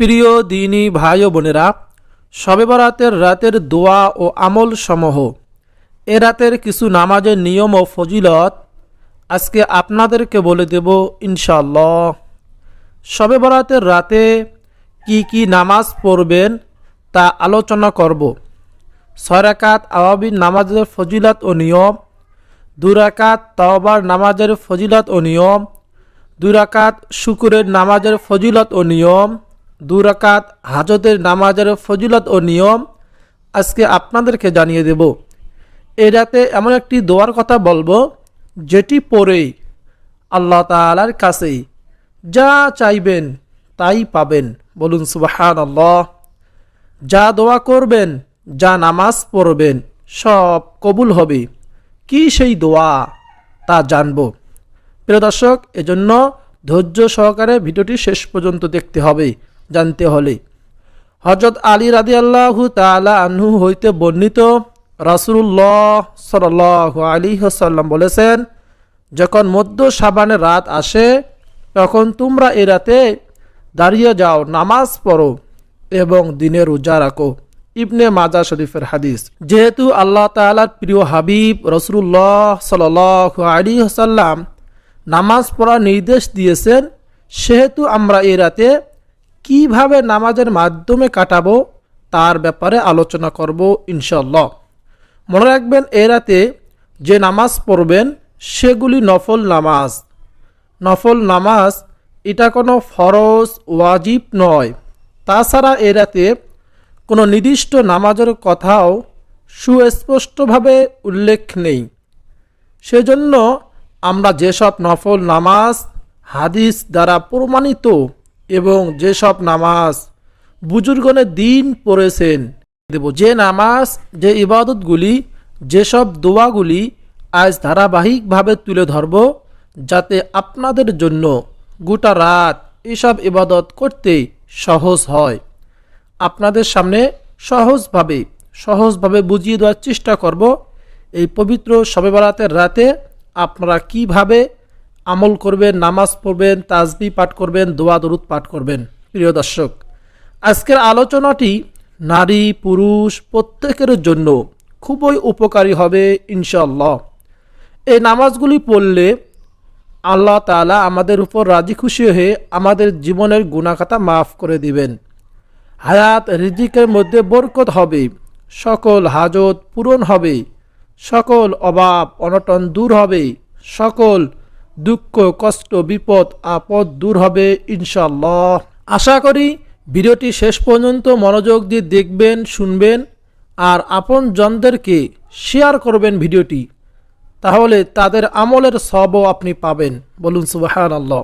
প্রিয় দিনী ভাই বোনেরা শবে বরাতের রাতের দোয়া ও আমল সমূহ, এ রাতের কিছু নামাজের নিয়ম ও ফজিলত আজকে আপনাদেরকে বলে দেব ইনশাল্লাহ শবে বরাতের রাতে কি কি নামাজ পড়বেন তা আলোচনা করব। ছয় রাকাত আওয়াবির নামাজের ফজিলত ও নিয়ম দুরাকাত তওবার নামাজের ফজিলত ও নিয়ম দুরাকাত শুকুরের নামাজের ফজিলত ও নিয়ম দুরাকাত হাজতের নামাজের ফজিলত ও নিয়ম আজকে আপনাদেরকে জানিয়ে দেব। এই রাতে এমন একটি দোয়ার কথা বলব, যেটি পড়েই আল্লাহ তালার কাছেই যা চাইবেন তাই পাবেন। বলুন সুবাহান আল্লাহ যা দোয়া করবেন, যা নামাজ পড়বেন, সব কবুল হবে। কি সেই দোয়া, তা জানব। প্রিয় দর্শক, এজন্য ধৈর্য সহকারে ভিডিওটি শেষ পর্যন্ত দেখতে হবে। জানতে হলে। হজরত আলী রাদি আল্লাহু তালা আনহু হইতে বর্ণিত রাসুল্লাহ সাল আলী হাসাল্লাম বলেছেন, যখন মধ্য সাবানের রাত আসে, তখন তোমরা এ রাতে দাঁড়িয়ে যাও, নামাজ পড়ো এবং দিনের রোজা রাখো। ইবনে মাজা শরীফের হাদিস। যেহেতু আল্লাহ তালার প্রিয় হাবিব রসুল্লাহ সাল আলী হাসাল্লাম নামাজ পড়ার নির্দেশ দিয়েছেন, সেহেতু আমরা এই রাতে কীভাবে নামাজের মাধ্যমে কাটাবো তার ব্যাপারে আলোচনা করব ইনশাল্লাহ মনে রাখবেন, এ রাতে যে নামাজ পড়বেন, সেগুলি নফল নামাজ। নফল নামাজ এটা কোনো ফরজ, ওয়াজিব নয়। তাছাড়া এ রাতে কোনো নির্দিষ্ট নামাজের কথাও সুস্পষ্টভাবে উল্লেখ নেই। সেজন্য আমরা যেসব নফল নামাজ, হাদিস দ্বারা প্রমাণিত এবং যেসব নামাজ বুজুর্গনের দিন পড়েছেন, দেব। যে নামাজ, যে ইবাদতগুলি যেসব দোয়াগুলি আজ ধারাবাহিকভাবে তুলে ধরব, যাতে আপনাদের জন্য গোটা রাত এসব ইবাদত করতে সহজ হয়। আপনাদের সামনে সহজভাবে সহজভাবে বুঝিয়ে দেওয়ার চেষ্টা করব, এই পবিত্র বরাতের রাতে আপনারা কীভাবে আমল করবেন, নামাজ পড়বেন, তাজবি পাঠ করবেন, দোয়া, দরুদ পাঠ করবেন। প্রিয় দর্শক, আজকের আলোচনাটি নারী, পুরুষ প্রত্যেকের জন্য খুবই উপকারী হবে ইনশাল্লাহ এই নামাজগুলি পড়লে আল্লাহ তালা আমাদের উপর রাজি খুশি হয়ে আমাদের জীবনের গুণাখাতা মাফ করে দিবেন। হায়াত, রিজিকের মধ্যে বরকত হবে, সকল হাজত পূরণ হবে, সকল অভাব, অনটন দূর হবে, সকল দুঃখ, কষ্ট, বিপদ, আপদ দূর হবে ইনশাল্লাহ আশা করি ভিডিওটি শেষ পর্যন্ত মনোযোগ দিয়ে দেখবেন, শুনবেন আর আপন জনদেরকে শেয়ার করবেন ভিডিওটি। তাহলে তাদের আমলের সবও আপনি পাবেন। বলুন সুবাহান আল্লাহ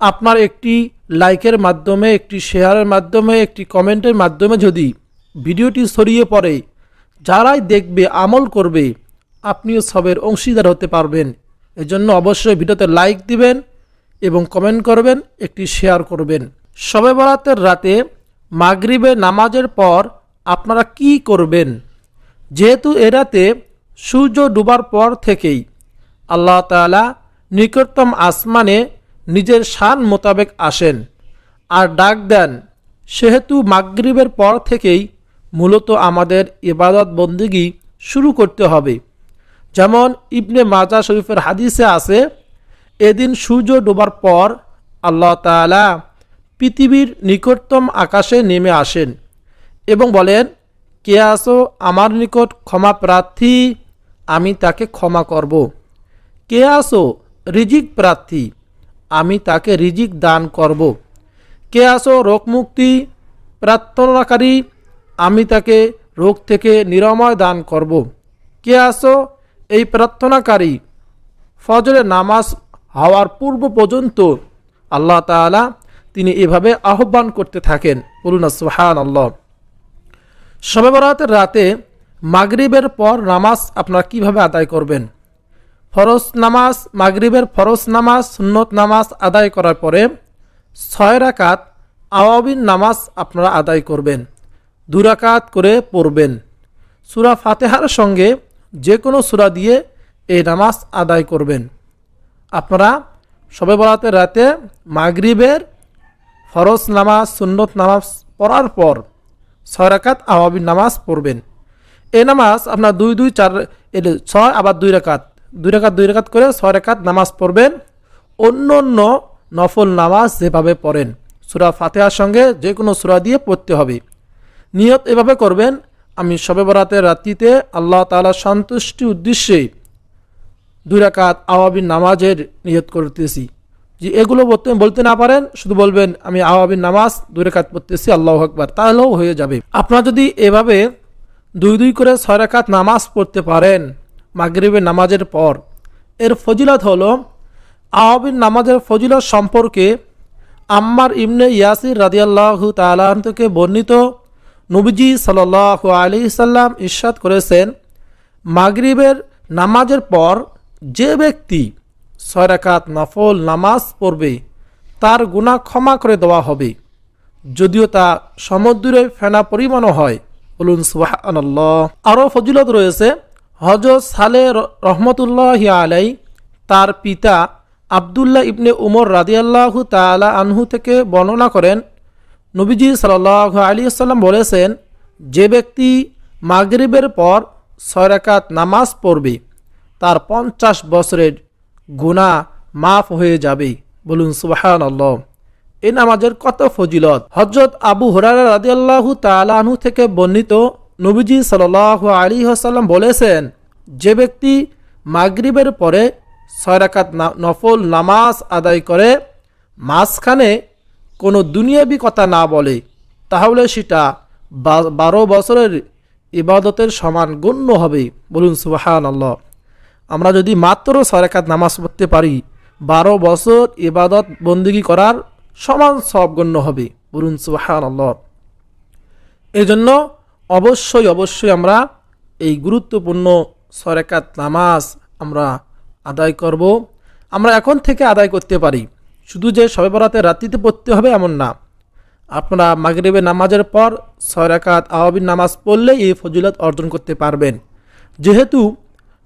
আপনার একটি লাইকের মাধ্যমে, একটি শেয়ারের মাধ্যমে, একটি কমেন্টের মাধ্যমে যদি ভিডিওটি ছড়িয়ে পড়ে, যারাই দেখবে, আমল করবে, আপনিও সবের অংশীদার হতে পারবেন। এজন্য অবশ্যই ভিডিওতে লাইক দিবেন এবং কমেন্ট করবেন, একটি শেয়ার করবেন। সবে বরাতের রাতে মাগরিবে নামাজের পর আপনারা কি করবেন? যেহেতু এ রাতে সূর্য ডুবার পর থেকেই আল্লাহ তালা নিকটতম আসমানে নিজের শান মোতাবেক আসেন আর ডাক দেন, সেহেতু মাগরিবের পর থেকেই মূলত আমাদের ইবাদত বন্দিগি শুরু করতে হবে। যেমন ইবনে মাজা শরীফের হাদিসে আছে, এদিন সূর্য ডোবার পর আল্লাহ তালা পৃথিবীর নিকটতম আকাশে নেমে আসেন এবং বলেন, কে আসো আমার নিকট ক্ষমা প্রার্থী, আমি তাকে ক্ষমা করব। কে আসো রিজিক প্রার্থী, আমি তাকে রিজিক দান করব। কে আসো রোগমুক্তি প্রার্থনাকারী, আমি তাকে রোগ থেকে নিরাময় দান করব। কে আসো এই প্রার্থনাকারী ফজরে নামাজ হওয়ার পূর্ব পর্যন্ত আল্লাহ তালা তিনি এভাবে আহ্বান করতে থাকেন। বলুন সুহান আল্লাহ শবে বরাতের রাতে মাগরিবের পর নামাজ আপনারা কীভাবে আদায় করবেন? ফরজ নামাজ, মাগরিবের ফরজ নামাজ, সুন্নত নামাজ আদায় করার পরে ছয় রাকাত আওয়াবিন নামাজ আপনারা আদায় করবেন। দুরাকাত করে পড়বেন। সুরা ফাতেহার সঙ্গে যে কোনো সুরা দিয়ে এই নামাজ আদায় করবেন। আপনারা সবে বরাতের রাতে মাগরিবের ফরজ নামাজ, সুন্নত নামাজ পড়ার পর ছয় রাকাত আওয়াবির নামাজ পড়বেন। এই নামাজ আপনার দুই দুই, চার ছয়, আবার দুই রাকাত দুই রাকাত দুই রাকাত করে ছয় রাকাত নামাজ পড়বেন। অন্য অন্য নফল নামাজ যেভাবে পড়েন, সুরা ফাতেহার সঙ্গে যে কোনো সুরা দিয়ে পড়তে হবে। নিয়ত এভাবে করবেন আমি শবে বরাতের রাত্রিতে আল্লাহ তালা সন্তুষ্টি উদ্দেশ্যে দুই রাকাত আওয়াবিন নামাজের নিয়ত করতেছি। যে এগুলো বলতে না পারেন, শুধু বলবেন, আমি আওয়াবিন নামাজ দুই রাকাত পড়তেছি, আল্লাহ আকবার। তাহলেও হয়ে যাবে। আপনারা যদি এভাবে দুই দুই করে ছয় রাকাত নামাজ পড়তে পারেন মাগরিবের নামাজের পর, এর ফজিলত হলো আওয়াবিন নামাজের ফজিলত সম্পর্কে আম্মার ইমনে ইয়াসির রাদিয়াল্লাহু তাআলা থেকে বর্ণিত নবীজি সাল্লাল্লাহু আলাইহি সাল্লাম ইরশাদ করেছেন, মাগরিবের নামাজের পর যে ব্যক্তি ছয় রাকাত নফল নামাজ পড়বে, তার গুনাহ ক্ষমা করে দেওয়া হবে। যদিও তা সমুদ্রে ফেনা পরিমাণও হয়। বলুন সুবহানাল্লাহ। আরও ফজিলত রয়েছে হজরত সালে রহমতুল্লাহ আলাই তার পিতা আবদুল্লাহ ইবনে উমর রাদিয়াল্লাহু তাআলা আনহু থেকে বর্ণনা করেন নবীজি সাল্লাহ আলী সাল্লাম বলেছেন, যে ব্যক্তি মাগরিবের পর ছয় রাকাত নামাজ পড়বে, তার পঞ্চাশ বছরের গুণা মাফ হয়ে যাবে। বলুন সুবাহান আল্লাহ এই নামাজের কত ফজিলত? হজরত আবু হরারা রাদিয়াল্লাহু তালাহু থেকে বর্ণিত নবীজি সাল্লাহ আলী হাসাল্লাম বলেছেন, যে ব্যক্তি মাগরিবের পরে ছয় রাকাত না- নফল নামাজ আদায় করে, মাঝখানে কোনো দুনিয়াবি কথা না বলে, তাহলে সেটা বারো বছরের ইবাদতের সমান গণ্য হবে। বলুন সুবাহান আল্লাহ আমরা যদি মাত্র সরেকাত নামাজ পড়তে পারি, বারো বছর ইবাদত বন্দিগি করার সমান সব গণ্য হবে। বলুন সুবাহান আল্লাহ এই জন্য অবশ্যই অবশ্যই আমরা এই গুরুত্বপূর্ণ সরেকাত নামাজ আমরা আদায় করব। আমরা এখন থেকে আদায় করতে পারি। শুধু যে সবে বরাতে রাত্রিতে পড়তে হবে এমন না। আপনারা মাগরিবের নামাজের পর ছয় রাকাত আওয়াবিন নামাজ পড়লে এই ফজিলত অর্জন করতে পারবেন। যেহেতু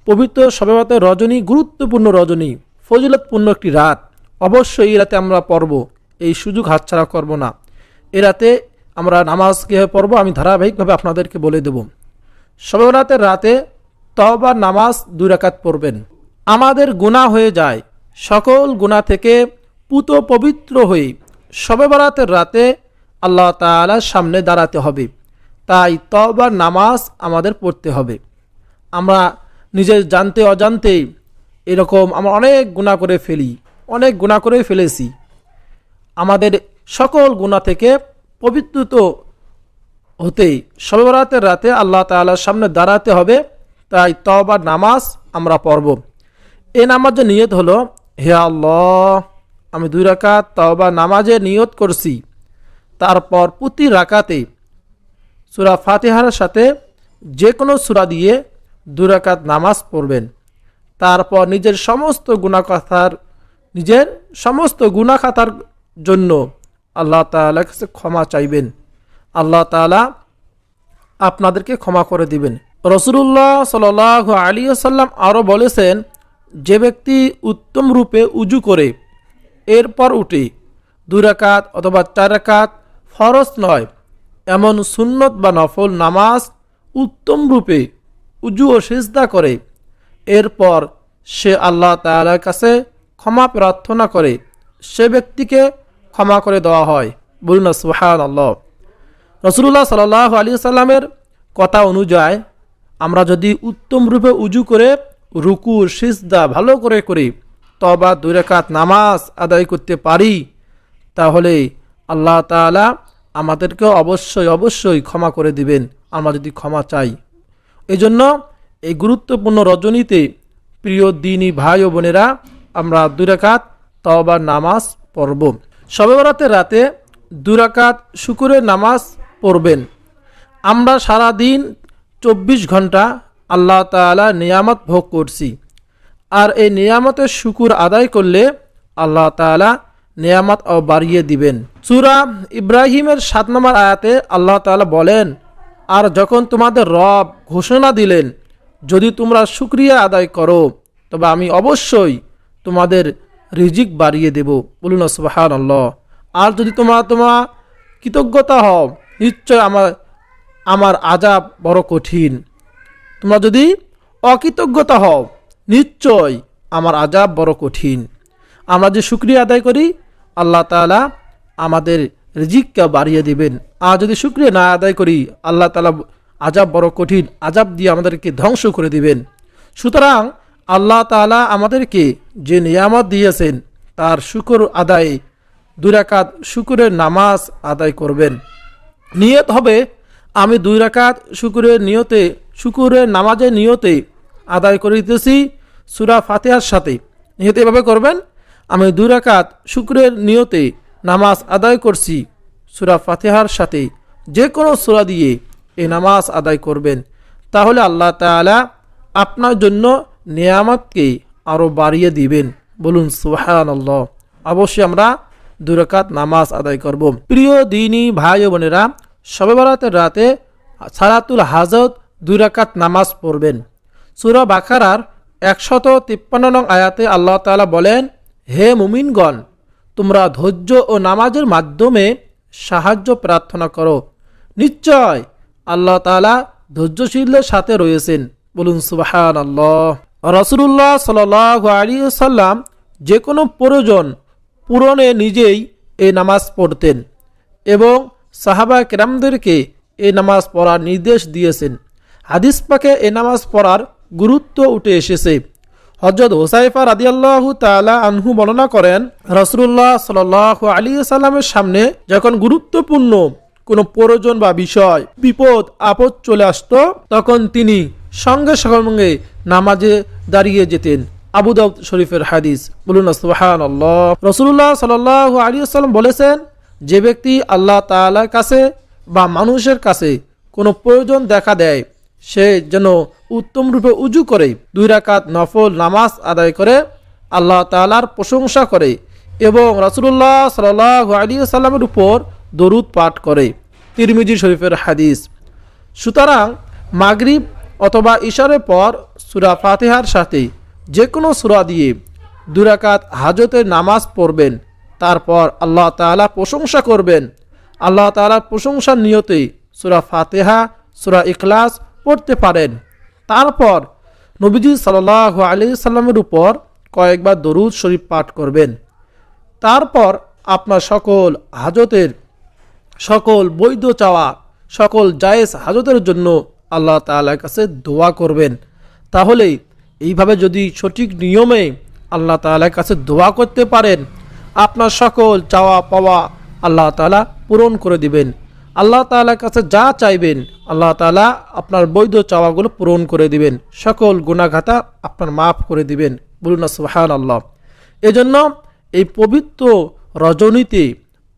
পবিত্র সবেবাতের রজনী গুরুত্বপূর্ণ রজনী, ফজিলতপূর্ণ একটি রাত। অবশ্যই এই রাতে আমরা পড়ব, এই সুযোগ হাতছাড়া করব না। এ রাতে আমরা নামাজ কীভাবে পড়ব আমি ধারাবাহিকভাবে আপনাদেরকে বলে দেব। সবেবরাতের রাতে তওবার নামাজ দুই রাকাত পড়বেন। আমাদের গুনাহ হয়ে যায়। সকল গুনাহ থেকে পুত পবিত্র হয়ে শবে বরাতের রাতে আল্লাহ তাআলার সামনে দাঁড়াতে হবে। তাই তওবার নামাজ আমাদের পড়তে হবে। আমরা নিজের জানতে অজান্তেই এরকম আমরা অনেক গুণা করে ফেলি, অনেক গুণা করে ফেলেছি। আমাদের সকল গুণা থেকে পবিত্রত হতেই সর্বরাতের রাতে আল্লাহ তাআলার সামনে দাঁড়াতে হবে। তাই তওবার নামাজ আমরা পড়ব। এই নামাজের নিয়ত হলো, হে আল্লাহ আমি দুই রাকাত তওবা নামাজে নিয়ত করছি। তারপর প্রতি রাকাতে সুরা ফাতিহার সাথে যে কোনো সুরা দিয়ে দুই রাকাত নামাজ পড়বেন। তারপর নিজের সমস্ত গুণাকথার নিজের সমস্ত গুণাখাতার জন্য আল্লাহ তাআলার কাছে ক্ষমা চাইবেন। আল্লাহ তাআলা আপনাদেরকে ক্ষমা করে দিবেন। রসুল্লাহ সাল আলী আসাল্লাম আরও বলেছেন, যে ব্যক্তি উত্তম রূপে উজু করে এরপর উঠে দুই রাকাত অথবা চার রাকাত ফরজ নয়, এমন সুন্নত বা নফল নামাজ উত্তম রূপে উজু ও সিজদা করে। এরপর সে আল্লাহ তাআলার কাছে ক্ষমা প্রার্থনা করে, সে ব্যক্তিকে ক্ষমা করে দেওয়া হয়। বলুন সুহান আল্লাহ রসুল্লাহ সাল্লাহ আলী সাল্লামের কথা অনুযায়ী আমরা যদি উত্তম রূপে উজু করে, রুকু, সিজদা ভালো করে করি তবা দুই রেখাত নামাজ আদায় করতে পারি, তাহলে আল্লাহ তাআলা আমাদেরকে অবশ্যই অবশ্যই ক্ষমা করে দিবেন, আমরা যদি ক্ষমা চাই। এই জন্য এই গুরুত্বপূর্ণ রজনীতে প্রিয় দিনী ভাই ও বোনেরা, আমরা দুই রাকাত তওবার নামাজ পড়ব। সবে বরাতের রাতে দুই রাকাত শুকুরের নামাজ পড়বেন। আমরা সারা দিন চব্বিশ ঘণ্টা আল্লাহ তাআলা নিয়ামত ভোগ করছি। আর এই নিয়ামতের শুকুর আদায় করলে আল্লাহ তাআলা নিয়ামত ও বাড়িয়ে দিবেন। সূরা ইব্রাহিমের সাত নম্বর আয়াতে আল্লাহ তাআলা বলেন, আর যখন তোমাদের রব ঘোষণা দিলেন, যদি তোমরা শুক্রিয়া আদায় করো, তবে আমি অবশ্যই তোমাদের রিজিক বাড়িয়ে দেব। বলুন সুবাহান আল্লাহ আর যদি তোমার তোমার কৃতজ্ঞতা হও, নিশ্চয় আমার আমার আজাব বড় কঠিন। তোমরা যদি অকৃতজ্ঞতা হও নিশ্চয় আমার আজাব বড় কঠিন। আমরা যে শুক্রিয়া আদায় করি, আল্লাহ তাআলা আমাদের রিজিককে বাড়িয়ে দিবেন। আর যদি শুক্রিয়া না আদায় করি, আল্লাহ তালা আজাব বড় কঠিন, আজাব দিয়ে আমাদেরকে ধ্বংস করে দিবেন। সুতরাং আল্লাহ তাআলা আমাদেরকে যে নিয়ামত দিয়েছেন, তার শুকর আদায়ে দুই রাকাত শুকুরের নামাজ আদায় করবেন। নিয়ত হবে, আমি দুই রাকাত শুকুরের নিয়তে, শুকুরের নামাজের নিয়তে আদায় করে দিতেছি সুরা ফাতেহার সাথে। নিহত এভাবে করবেন? আমি দুই রাকাত শুকুরের নিয়তে নামাজ আদায় করছি সুরা ফাতেহার সাথে। যে কোনো সুরা দিয়ে এই নামাজ আদায় করবেন। তাহলে আল্লাহ তাআলা আপনার জন্য নিয়ামতকে আরও বাড়িয়ে দিবেন। বলুন সুহান অবশ্যই আমরা দুরাকাত নামাজ আদায় করব। প্রিয় দিনী ভাই বোনেরা বরাতের রাতে সারাতুল হাজত দুই রাকাত নামাজ পড়বেন। সুরা বাখারার একশত তিপ্পান্ন নং আয়াতে আল্লাহ তাআলা বলেন, হে মুমিনগণ, তোমরা ধৈর্য ও নামাজের মাধ্যমে সাহায্য প্রার্থনা করো। নিশ্চয় আল্লাহ তাআলা ধৈর্যশীলদের সাথে রয়েছেন। বলুন সুবাহান আল্লাহ রসুল্লাহ সাল আলী সাল্লাম যে কোনো প্রয়োজন পূরণে নিজেই এই নামাজ পড়তেন এবং সাহাবা কেরামদেরকে এই নামাজ পড়ার নির্দেশ দিয়েছেন। হাদিস পাকে এ নামাজ পড়ার গুরুত্ব উঠে এসেছে। হজরত হোসাইফা রাদিয়াল্লাহু তাআলা আনহু বর্ণনা করেন রসুল্লাহ সাল আলী সাল্লামের সামনে যখন গুরুত্বপূর্ণ কোনো প্রয়োজন বা বিষয়, বিপদ, আপদ চলে আসত, তখন তিনি সঙ্গে সঙ্গে নামাজে দাঁড়িয়ে যেতেন। আবু দাউদ শরীফের হাদিস। বলুন সুবহান আল্লাহ রসুল্লাহ সাল আলী সাল্লাম বলেছেন, যে ব্যক্তি আল্লাহ তাআলার কাছে বা মানুষের কাছে কোনো প্রয়োজন দেখা দেয় সে যেন উত্তম রূপে উজু করে, দুই রাকাত নফল নামাজ আদায় করে, আল্লাহ তাআলার প্রশংসা করে এবং রাসুল্লাহ সাল আলী সাল্লামের উপর দরুদ পাঠ করে। তিরমিজি শরীফের হাদিস। সুতরাং মাগরিব অথবা ইশারের পর সুরা ফাতেহার সাথে যে কোনো সুরা দিয়ে দুরাকাত হাজতের নামাজ পড়বেন, তারপর আল্লাহ তাআলা প্রশংসা করবেন। আল্লাহ তাআলার প্রশংসার নিয়তে সুরা ফাতেহা, সুরা ইখলাস পড়তে পারেন। তারপর নবীজি সাল্লাহ আলি সাল্লামের উপর কয়েকবার দরুদ শরীফ পাঠ করবেন। তারপর আপনার সকল হাজতের, সকল বৈধ চাওয়া, সকল জায়েজ হাজতের জন্য আল্লাহ তাআলার কাছে দোয়া করবেন। তাহলে এইভাবে যদি সঠিক নিয়মে আল্লাহ তাআলার কাছে দোয়া করতে পারেন, আপনার সকল চাওয়া পাওয়া আল্লাহ তাআলা পূরণ করে দিবেন। আল্লাহ তাআলার কাছে যা চাইবেন, আল্লাহ তাআলা আপনার বৈধ চাওয়াগুলো পূরণ করে দিবেন। সকল গুণাঘাতা আপনার মাফ করে দিবেন। বলুন সুহান আল্লাহ এজন্য এই পবিত্র রজনীতে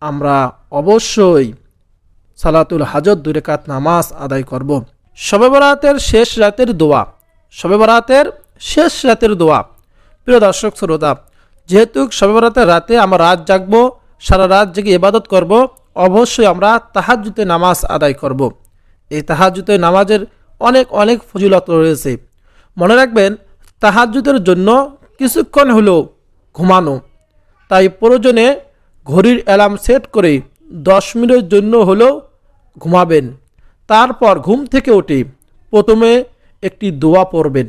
আমরা অবশ্যই সালাতুল হাজত দুরেকাত নামাজ আদায় করব। শবে বরাতের শেষ রাতের দোয়া, শবে বরাতের শেষ রাতের দোয়া। প্রিয় দর্শক, শ্রোতা, যেহেতু শবে বরাতের রাতে আমরা রাত জাগবো, সারা রাত জেগে ইবাদত করব অবশ্যই আমরা তাহাজুতে নামাজ আদায় করব। এই তাহাজুতে নামাজের অনেক অনেক ফজিলত রয়েছে। মনে রাখবেন তাহাজুতের জন্য কিছুক্ষণ হলেও ঘুমানো। তাই প্রয়োজনে ঘড়ির অ্যালার্ম সেট করে দশ মিনিটের জন্য হলেও ঘুমাবেন। তারপর ঘুম থেকে উঠে প্রথমে একটি দোয়া পড়বেন।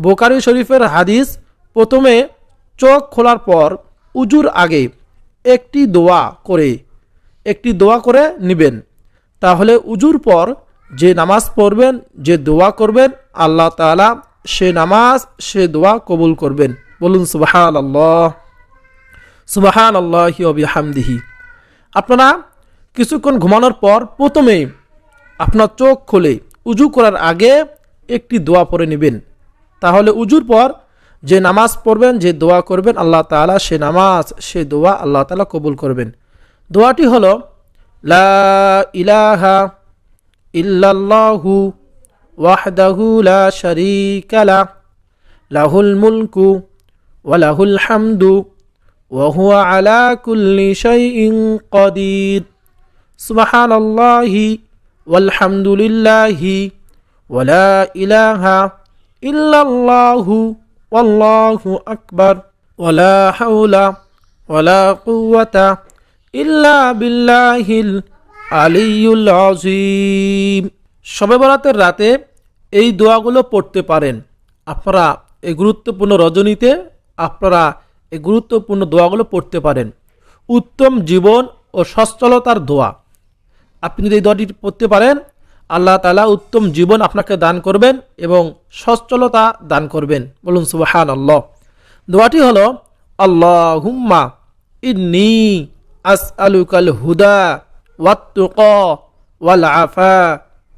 বোকারি শরীফের হাদিস, প্রথমে চোখ খোলার পর উজুর আগে একটি দোয়া করে একটি দোয়া করে নেবেন। তাহলে উজুর পর যে নামাজ পড়বেন, যে দোয়া করবেন, আল্লাহ তাআলা সে নামাজ, সে দোয়া কবুল করবেন। বলুন সুবাহান আল্লাহ সুবাহান আল্লাহ হামদিহি আপনারা কিছুক্ষণ ঘুমানোর পর প্রথমে আপনার চোখ খুলে উজু করার আগে একটি দোয়া পড়ে নেবেন। তাহলে উজুর পর যে নামাজ পড়বেন, যে দোয়া করবেন, আল্লাহ তাআলা সে নামাজ, সে দোয়া আল্লাহ তাআলা কবুল করবেন। দোয়াটি হলো, লা ইলাহা ইল্লাল্লাহু ওয়াহদাহু লা শারীকা লাহুল মুলকু ওয়া হামদু ওয়া আলা কুল্লি শাইইন কাদির। সুবহানাল্লাহি ওয়ালহামদুলিল্লাহি ওয়া লা ইলাহা ইল্লাল্লাহু ওয়াল্লাহু আকবার। ওয়া লা হাওলা ওয়া ইল্লা বিল্লাহিল আলিউল আজিম শবে বরাতের রাতে এই দোয়াগুলো পড়তে পারেন। আপনারা এই গুরুত্বপূর্ণ রজনীতে আপনারা এই গুরুত্বপূর্ণ দোয়াগুলো পড়তে পারেন। উত্তম জীবন ও সচ্ছলতার দোয়া। আপনি যদি এই দোয়াটি পড়তে পারেন, আল্লাহ তালা উত্তম জীবন আপনাকে দান করবেন এবং সচ্ছলতা দান করবেন। বলুন সুবাহান আল্লাহ দোয়াটি হলো আল্লাহ হুম্মা ইন্নি আস আলুকাল হুদা ওয়াল আফা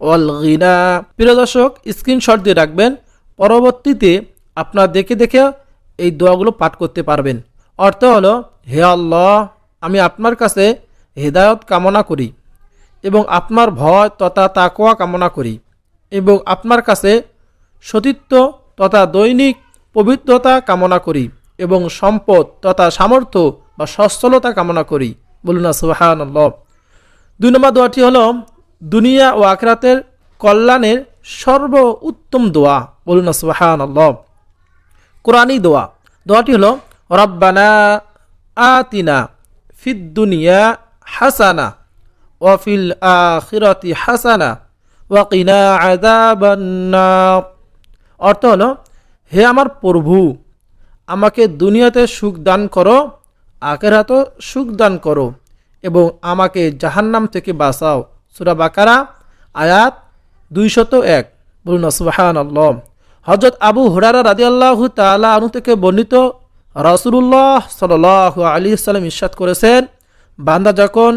ওয়াল গিনা। প্রিয় দর্শক স্ক্রিনশট দিয়ে রাখবেন। পরবর্তীতে আপনার দেখে দেখে এই দোয়াগুলো পাঠ করতে পারবেন। অর্থ হলো, হে আল্লাহ, আমি আপনার কাছে হেদায়ত কামনা করি এবং আপনার ভয় তথা তাকোয়া কামনা করি এবং আপনার কাছে সতীত্ব তথা দৈনিক পবিত্রতা কামনা করি এবং সম্পদ তথা সামর্থ্য বা সচ্ছলতা কামনা করি। বলুন সুবাহান দুই নম্বর দোয়াটি হলো, দুনিয়া ও আখরাতের কল্যাণের সর্ব উত্তম দোয়া। বলুন সুবাহান কোরআনই দোয়া। দোয়াটি হলো, রব্বানা আতিনা ফিদ দুনিয়া হাসানা ওয়াফিল আখিরাতি হাসানা ওয়াকিনা আযাবান্নার। অর্থ হলো, হে আমার প্রভু, আমাকে দুনিয়াতে সুখ দান করো আখেরাতেও সুখ দান করো এবং আমাকে জাহান্নাম থেকে বাঁচাও। সুরা বাকারা, আয়াত দুইশত এক। বলুন সুবাহান আল্লাহ হজরত আবু হুরারা রাজি আল্লাহ তালা আনু থেকে বর্ণিত রসুল্লাহ সাল আলী সাল্লাম ইস্বাদ করেছেন, বান্দা যখন,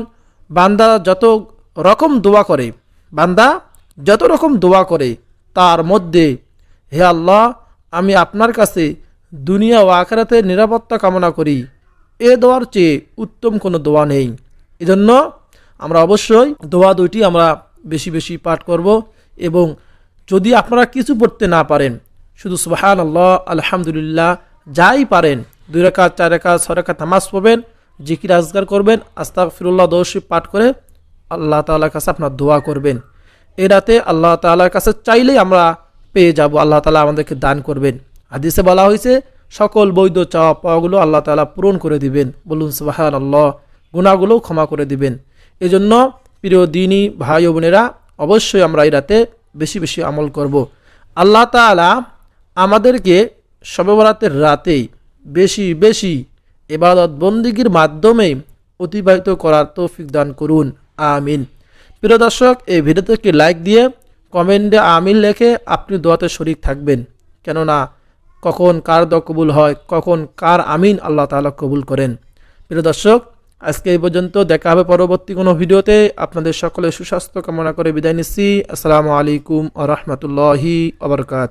বান্দা যত রকম দোয়া করে, বান্দা যত রকম দোয়া করে, তার মধ্যে, হে আল্লাহ, আমি আপনার কাছে দুনিয়া ও আখেরাতের নিরাপত্তা কামনা করি। এ দোয়ার চেয়ে উত্তম কোনো দোয়া নেই। এজন্য আমরা অবশ্যই দোয়া দুইটি আমরা বেশি বেশি পাঠ করব এবং যদি আপনারা কিছু পড়তে না পারেন, শুধু সুবাহান আল্লাহ আলহামদুলিল্লাহ, যাই পারেন, দুই রেখা চার রেখা ছয় রেখা থামাস পড়বেন, জিকির আজগার করবেন আস্তাক ফিরুল্লাহ দৌশিব পাঠ করে আল্লাহ তালার কাছে আপনার দোয়া করবেন। এ রাতে আল্লাহ তালার কাছে চাইলেই আমরা পেয়ে যাব, আল্লাহ তালা আমাদেরকে দান করবেন। হাদিসে বলা হয়েছে সকল বৈধ চাওয়া পাওয়াগুলো আল্লাহ তালা পূরণ করে দিবেন। বলুন সুবাহান আল্লাহ গুণাগুলোও ক্ষমা করে দিবেন। এজন্য প্রিয় দিনী ভাই ও বোনেরা, অবশ্যই আমরা এই রাতে বেশি বেশি আমল করব। আল্লাহ তালা আমাদেরকে সবেবরাতের রাতেই বেশি বেশি এবাদত বন্দিগির মাধ্যমে অতিবাহিত করার তৌফিক দান করুন। আমিন। প্রিয় দর্শক, এই ভিডিওতে লাইক দিয়ে কমেন্টে আমিন লেখে আপনি দোয়াতে শরিক থাকবেন। কেননা কখন কার দ কবুল হয়, কখন কার আমিন আল্লাহ তালা কবুল করেন। প্রিয় দর্শক, আজকে এই পর্যন্ত দেখা হবে পরবর্তী কোনো ভিডিওতে। আপনাদের সকলে সুস্বাস্থ্য কামনা করে বিদায় নিচ্ছি। আসসালামু আলাইকুম আ রহমতুল্লাহি আবরকাত